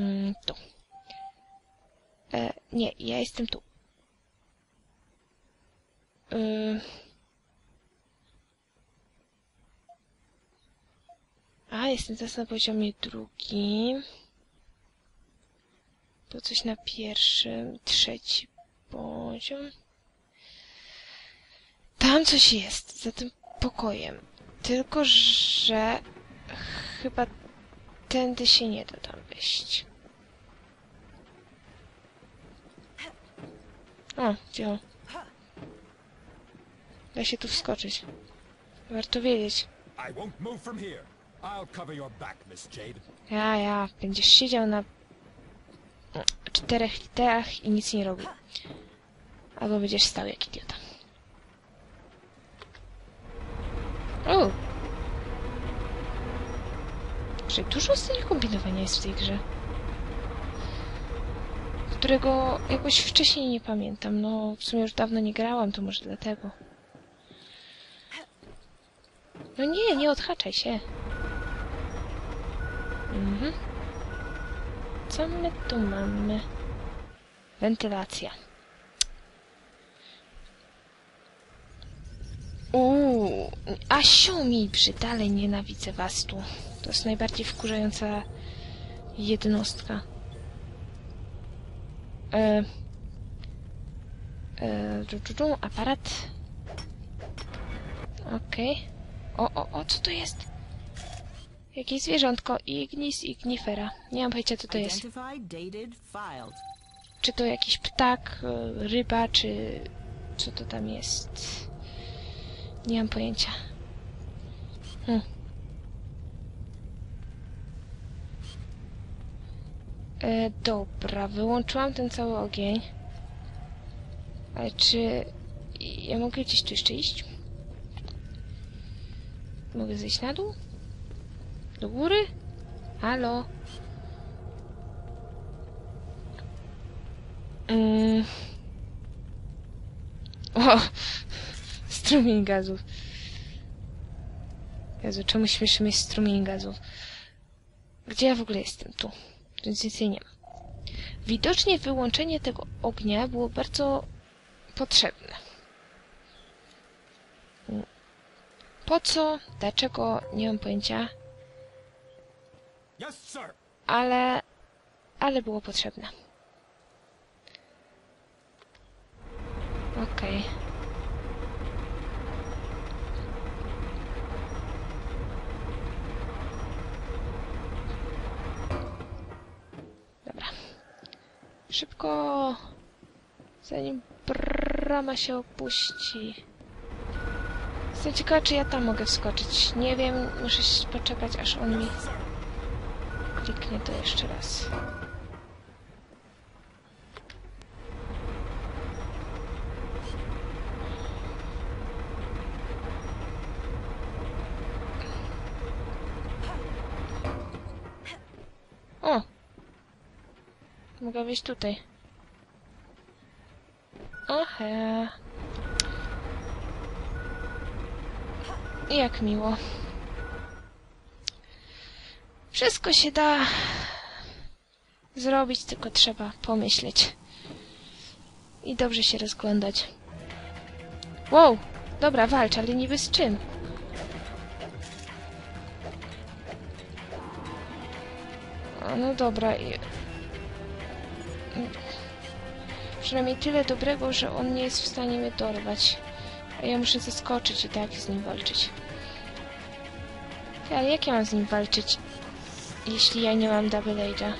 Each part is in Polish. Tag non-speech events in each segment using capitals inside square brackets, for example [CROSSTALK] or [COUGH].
Mm, tu. E, nie, ja jestem tu. Ym. A, jestem teraz na poziomie drugim. To coś na pierwszym, trzeci poziom. Tam coś jest, za tym pokojem. Tylko, że chyba tędy się nie da tam wejść. O, wziął. Da się tu wskoczyć. Warto wiedzieć. Ja, ja, będziesz siedział na czterech literach i nic nie robił. Albo będziesz stał jak idiota. O! Że dużo z kombinowania jest w tej grze. Którego jakoś wcześniej nie pamiętam. No, w sumie już dawno nie grałam, to może dlatego. No nie, nie odhaczaj się. Mhm. Co my tu mamy? Wentylacja. Uuu, a siomibrzy, dalej nienawidzę was tu. To jest najbardziej wkurzająca jednostka. E, e, aparat. Okej. O, o, o, co to jest? Jakieś zwierzątko. Ignis ignifera. Nie mam pojęcia, co to jest. Czy to jakiś ptak, e, ryba, czy co to tam jest? Nie mam pojęcia. Hm. E, dobra, wyłączyłam ten cały ogień. Ale czy ja mogę gdzieś tu jeszcze iść? Mogę zejść na dół? Do góry? Halo? Mm. O! [LAUGHS] Strumień gazów. Jezu, czemu śmieszy strumień gazów? Gdzie ja w ogóle jestem? Tu. Nic więcej nie ma. Widocznie wyłączenie tego ognia było bardzo potrzebne. Po co? Dlaczego? Nie mam pojęcia. Ale... Ale było potrzebne. Okej. Dobra. Szybko! Zanim brama się opuści. Jestem ciekawa, czy ja tam mogę wskoczyć. Nie wiem, muszę poczekać, aż on mi kliknie to jeszcze raz. O! Mogę wejść tutaj. Ohe. Jak miło. Wszystko się da zrobić, tylko trzeba pomyśleć. I dobrze się rozglądać. Wow! Dobra, walcz, ale niby z czym? No dobra. Przynajmniej tyle dobrego, że on nie jest w stanie mnie dorwać. A ja muszę zaskoczyć i tak z nim walczyć. Ale jak ja mam z nim walczyć, jeśli ja nie mam Double Age'a?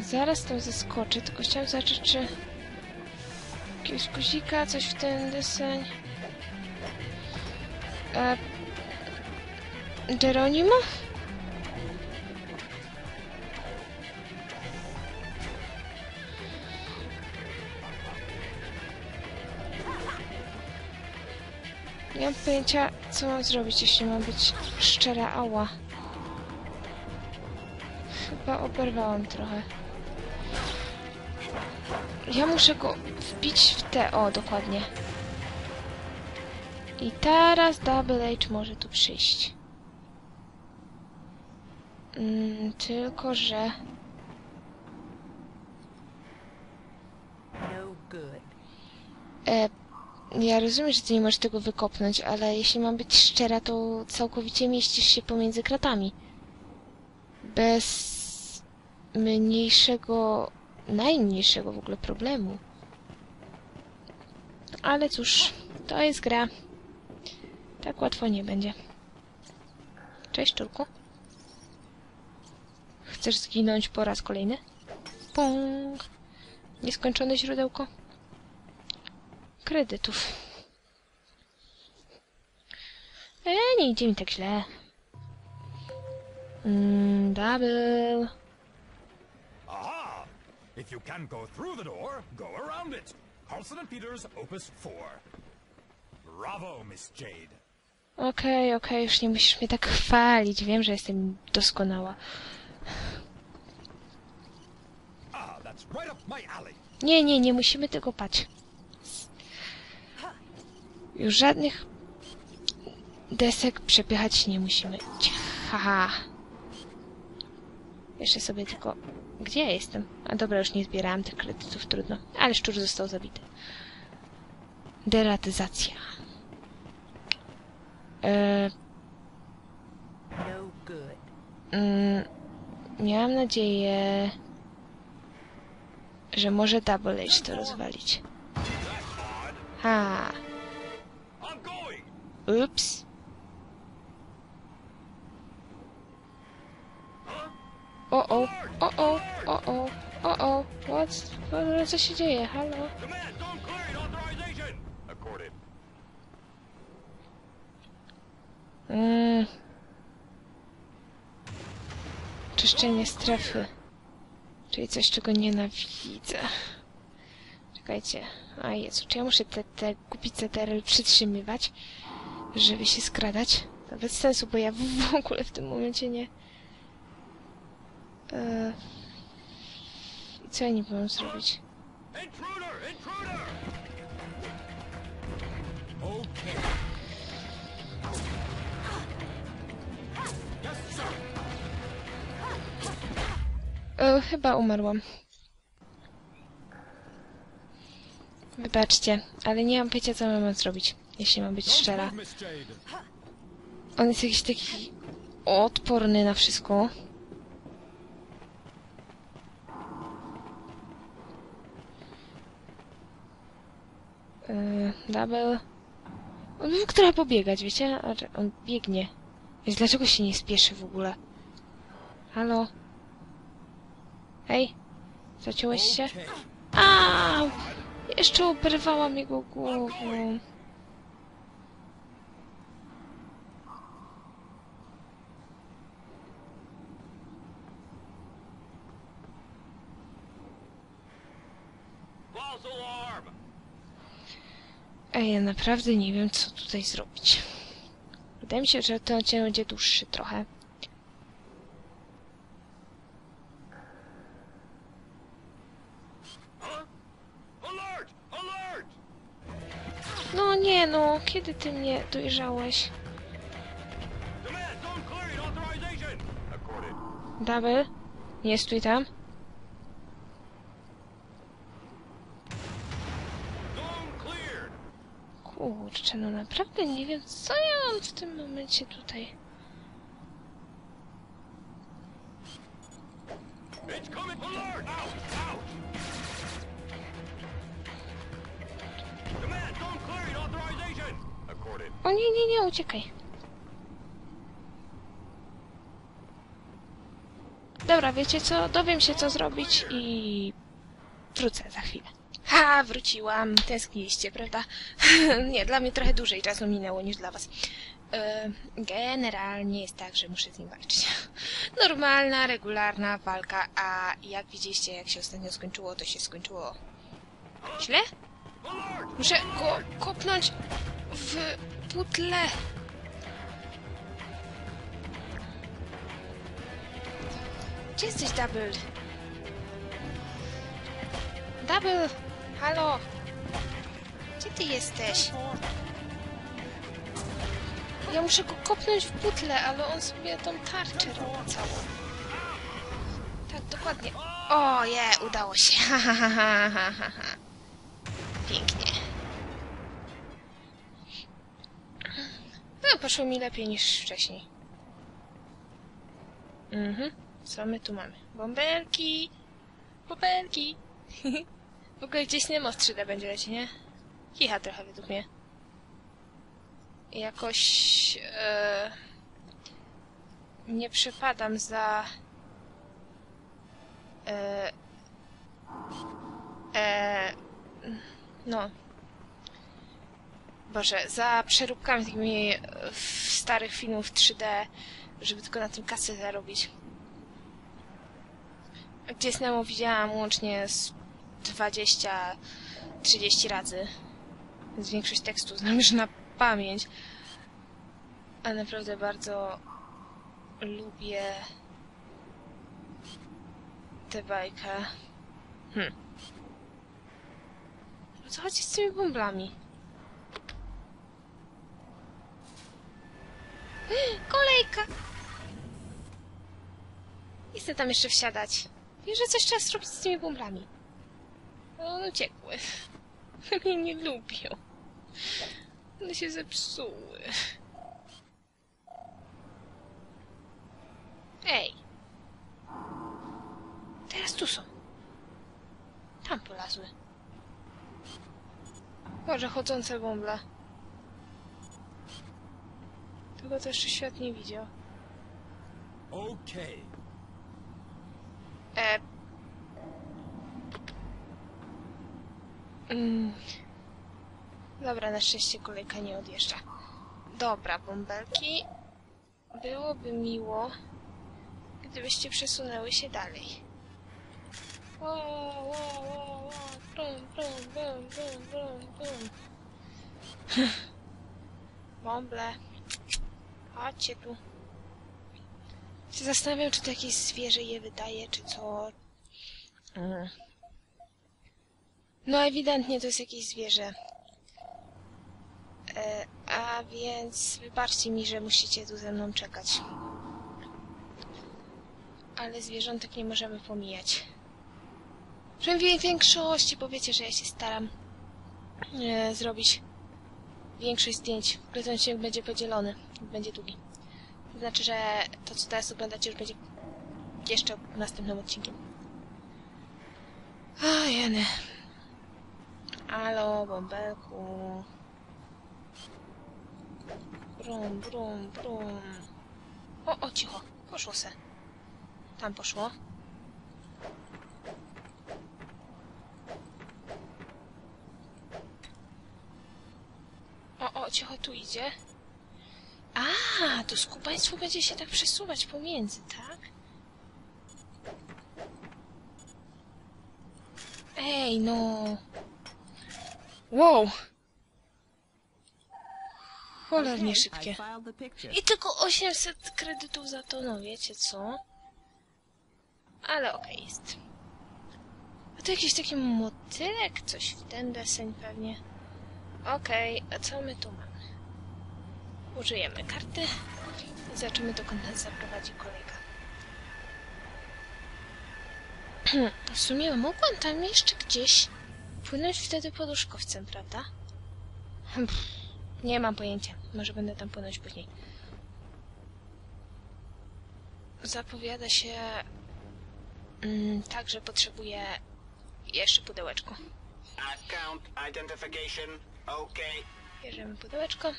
Zaraz tam zaskoczę, tylko chciałam zobaczyć, czy jakiegoś guzika, coś w ten deseń. E... Nie mam pojęcia, co mam zrobić, jeśli mam być szczera. Ała. Chyba oberwałam trochę. Ja muszę go wbić w te... O, dokładnie. I teraz Double H może tu przyjść. Mm, tylko, że... No. E, ja rozumiem, że ty nie możesz tego wykopnąć, ale jeśli mam być szczera, to całkowicie mieścisz się pomiędzy kratami. Bez mniejszego, najmniejszego w ogóle problemu. Ale cóż, to jest gra. Tak łatwo nie będzie. Cześć, Turku. Chcesz zginąć po raz kolejny? Pung. Nieskończone źródełko kredytów. E, nie idzie mi tak źle. Mm, double. If you can't go through the door, go around it. Carlson and Peters, Opus 4. Bravo, Miss Jade. Okej, okej, już nie musisz mnie tak chwalić. Wiem, że jestem doskonała. Ah, that's right up my alley. Nie, nie, nie musimy tego pać. Już żadnych desek przepychać nie musimy. Haha. Jeszcze sobie tylko... Gdzie ja jestem? A dobra, już nie zbierałam tych kredytów, trudno. Ale szczur został zabity. Deratyzacja. E, No good. mm, miałam nadzieję, że może Double H to rozwalić. Ha. Ups. O o, o o, o o, o o, what? Co- Co się dzieje? Halo? Mm. Czyszczenie strefy. Czyli coś, czego nienawidzę. Czekajcie. A Jezu, czy ja muszę te, te kupić CTRL przytrzymywać, żeby się skradać? Bez sensu, bo ja w ogóle w tym momencie nie... E... I co ja nie powiem zrobić? Intruder! Intruder! Okay. Yes. E, chyba umarłam. Wybaczcie, ale nie mam pojęcia, co mam zrobić, jeśli mam być szczera. On jest jakiś taki odporny na wszystko. Yy, double. On mógł trochę pobiegać, wiecie? On biegnie. Więc dlaczego się nie spieszy w ogóle? Halo? Hej? Zaciąłeś się? Au! Jeszcze oberwałam jego głową. Ej, ja naprawdę nie wiem, co tutaj zrobić. Wydaje mi się, że ten odcinek będzie dłuższy trochę. No nie no, kiedy ty mnie dojrzałeś? Double? Nie stój tam. Kurczę, no naprawdę nie wiem, co ja mam w tym momencie tutaj. O nie, nie, nie, uciekaj. Dobra, wiecie co? Dowiem się, co zrobić i wrócę za chwilę. Ha, wróciłam. Tęskniliście, prawda? [LAUGHS] nie, dla mnie trochę dłużej czasu minęło niż dla was. E, Generalnie jest tak, że muszę z nim walczyć. [LAUGHS] Normalna, regularna walka, a jak widzieliście, jak się ostatnio skończyło, to się skończyło źle. Muszę go kopnąć w butle. Gdzie jesteś, Double? Double! Halo! Gdzie ty jesteś? Ja muszę go kopnąć w butle, ale on sobie tą tarczę robi całą. Tak, dokładnie. O, je, udało się. [LAUGHS] Pięknie. No, poszło mi lepiej niż wcześniej. Mhm. Co my tu mamy? Bąbelki! Bąbelki! [LAUGHS] w ogóle gdzieś Nemo z 3D będzie leci, nie? Kicha trochę według mnie. Jakoś... E, nie przepadam za... E, no. Boże, za przeróbkami takimi w starych filmów 3D, żeby tylko na tym kasę zarobić. Gdzie Nemo widziałam łącznie z 20-30 razy. Więc większość tekstu znam już na pamięć. A naprawdę bardzo lubię tę bajkę. Hm. O co chodzi z tymi bąblami? [GASPS] Kolejka! Nie chcę tam jeszcze wsiadać. Wiesz, że coś trzeba zrobić z tymi bąblami. No, one uciekły. [LAUGHS] Mnie nie lubią. One się zepsuły. Ej. Teraz tu są. Tam polazły. Boże, chodzące bąble. Tego to jeszcze świat nie widział. Okay. E... Mm. Dobra, na szczęście kolejka nie odjeżdża. Dobra, bąbelki. Byłoby miło, gdybyście przesunęły się dalej. O, o, o, brum, brum, brum, brum, brum, brum. [LAUGHS] Bąble. Chodźcie tu. Się zastanawiam, czy to jakieś zwierzę je wydaje, czy co. Mm. No ewidentnie to jest jakieś zwierzę. E, a więc wybaczcie mi, że musicie tu ze mną czekać. Ale zwierzątek nie możemy pomijać. W większości, bo wiecie, że ja się staram e, zrobić większość zdjęć. W ogóle ten będzie podzielony. Będzie długi. To znaczy, że to, co teraz oglądacie, już będzie jeszcze następnym odcinkiem. A, jeny. Alo, bąbelku. Brum, brum, brum. O, o, cicho. Poszło se. Tam poszło. O, o, cicho, tu idzie. A, to skubaństwo będzie się tak przesuwać pomiędzy, tak? Ej, no. Wow. Cholernie Okay, szybkie. I tylko 800 kredytów za to, no wiecie co? Ale okej jest. A to jakiś taki motylek? Coś w ten deseń pewnie. Okej, a co my tu mamy? Użyjemy karty i zobaczymy dokąd nas zaprowadzi kolejka. [CLEARS THROAT] W sumie mogłam tam jeszcze gdzieś płynąć wtedy poduszkowcem, prawda? Pff, Nie mam pojęcia. Może będę tam płynąć później. Zapowiada się mm, tak, że potrzebuję jeszcze pudełeczko. Account identification. Okay. Bierzemy pudełeczko.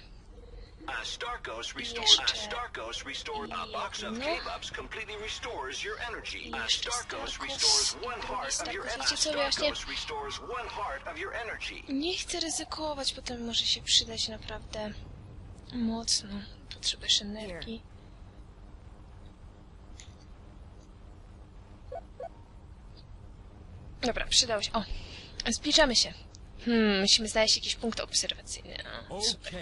A Starkos restores. Jeszcze A Starkos restores. A box of jedno. K-Bubs completely restores your energy. A Jeszcze Starkos Starkos. restores one heart of your Starkos, energy. wiecie co, właśnie- Starkos restores one heart of your energy. Nie chcę ryzykować, potem może się przydać naprawdę mocno. Potrzebujesz energii. Dobra, przydało się. O, zbliżamy się. Hmm, musimy znaleźć jakiś punkt obserwacyjny. O, super.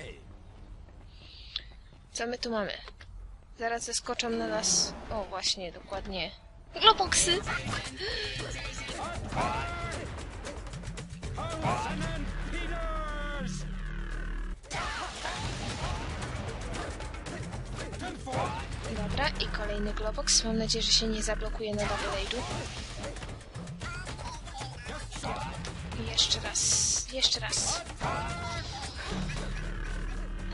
Co my tu mamy? Zaraz zeskoczą na nas... O, właśnie, dokładnie. Globoxy! Dobra, i kolejny Globox. Mam nadzieję, że się nie zablokuje na Double Aidu. Jeszcze raz, jeszcze raz.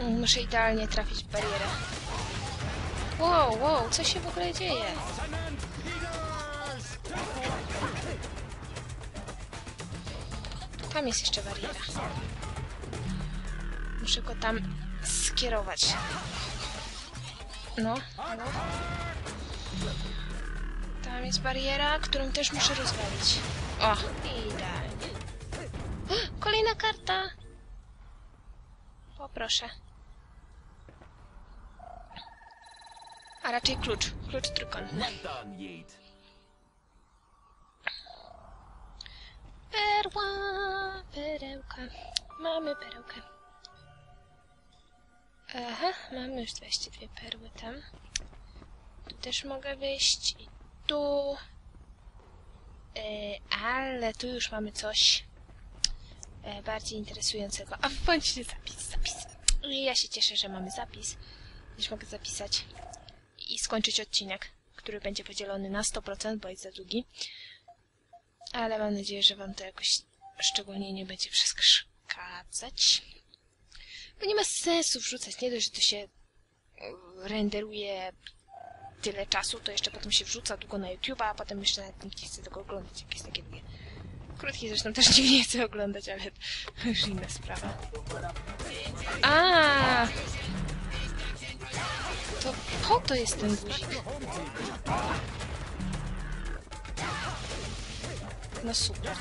Muszę idealnie trafić w barierę. Wow, wow, co się w ogóle dzieje? Tam jest jeszcze bariera. Muszę go tam skierować. No, halo? Tam jest bariera, którą też muszę rozwalić. O, idealnie. [GASPS] Kolejna karta! Poproszę. A raczej klucz. Klucz trójkątny. Perła, perełka. Mamy perełkę. Aha, mamy już 22 perły tam. Tu też mogę wyjść i tu. E, ale tu już mamy coś e, bardziej interesującego. A bądźcie zapis, zapis. I ja się cieszę, że mamy zapis, gdyż mogę zapisać i skończyć odcinek, który będzie podzielony na 100%, bo jest za długi. Ale mam nadzieję, że wam to jakoś szczególnie nie będzie przeszkadzać. Bo nie ma sensu wrzucać, nie dość, że to się e, renderuje tyle czasu, to jeszcze potem się wrzuca długo na YouTube'a, a potem jeszcze nawet nikt nie chce tego oglądać, jak jest takie długie. Krótkie zresztą też nikt [LAUGHS] nie chce oglądać, ale to już inna sprawa. A, To po to jest ten guzik. No super.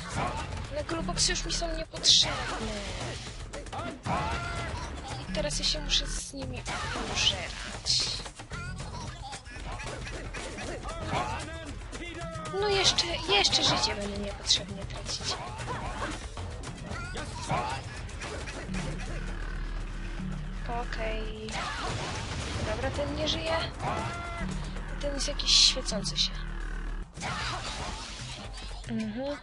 Ale gruboksy już mi są niepotrzebne. I teraz ja się muszę z nimi pożerać. No jeszcze, jeszcze życie będę niepotrzebnie tracić. Okej. Dobra, ten nie żyje. Ten jest jakiś świecący się. Mhm.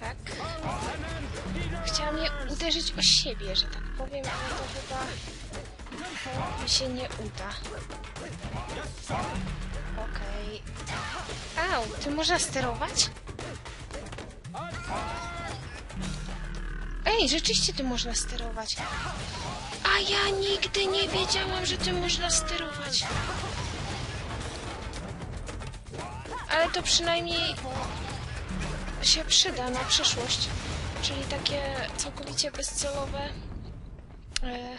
Tak. Chciałam je uderzyć o siebie, że tak powiem, ale to chyba mi się nie uda. Okej. Au, ty można sterować? Ej, rzeczywiście ty można sterować. A ja nigdy nie wiedziałam, że ty można sterować. Ale to przynajmniej się przyda na przyszłość. Czyli takie całkowicie bezcelowe e,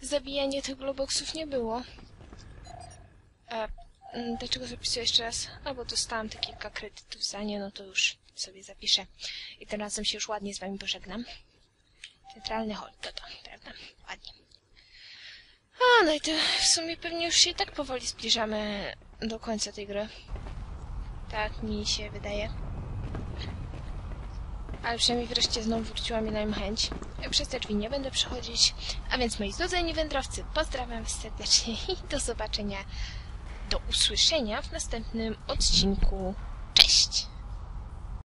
zabijanie tych globoksów nie było. E, dlaczego zapisuję jeszcze raz? A bo dostałam te kilka kredytów za nie, no to już sobie zapiszę. I tym razem się już ładnie z wami pożegnam. Centralny hol, to to, prawda? Ładnie. A, no i to w sumie pewnie już się i tak powoli zbliżamy do końca tej gry. Tak mi się wydaje. Ale przynajmniej wreszcie znowu wróciła mi na nim chęć. Przez te drzwi nie będę przechodzić. A więc moi znudzeni wędrowcy, pozdrawiam serdecznie i do zobaczenia, do usłyszenia w następnym odcinku. Cześć!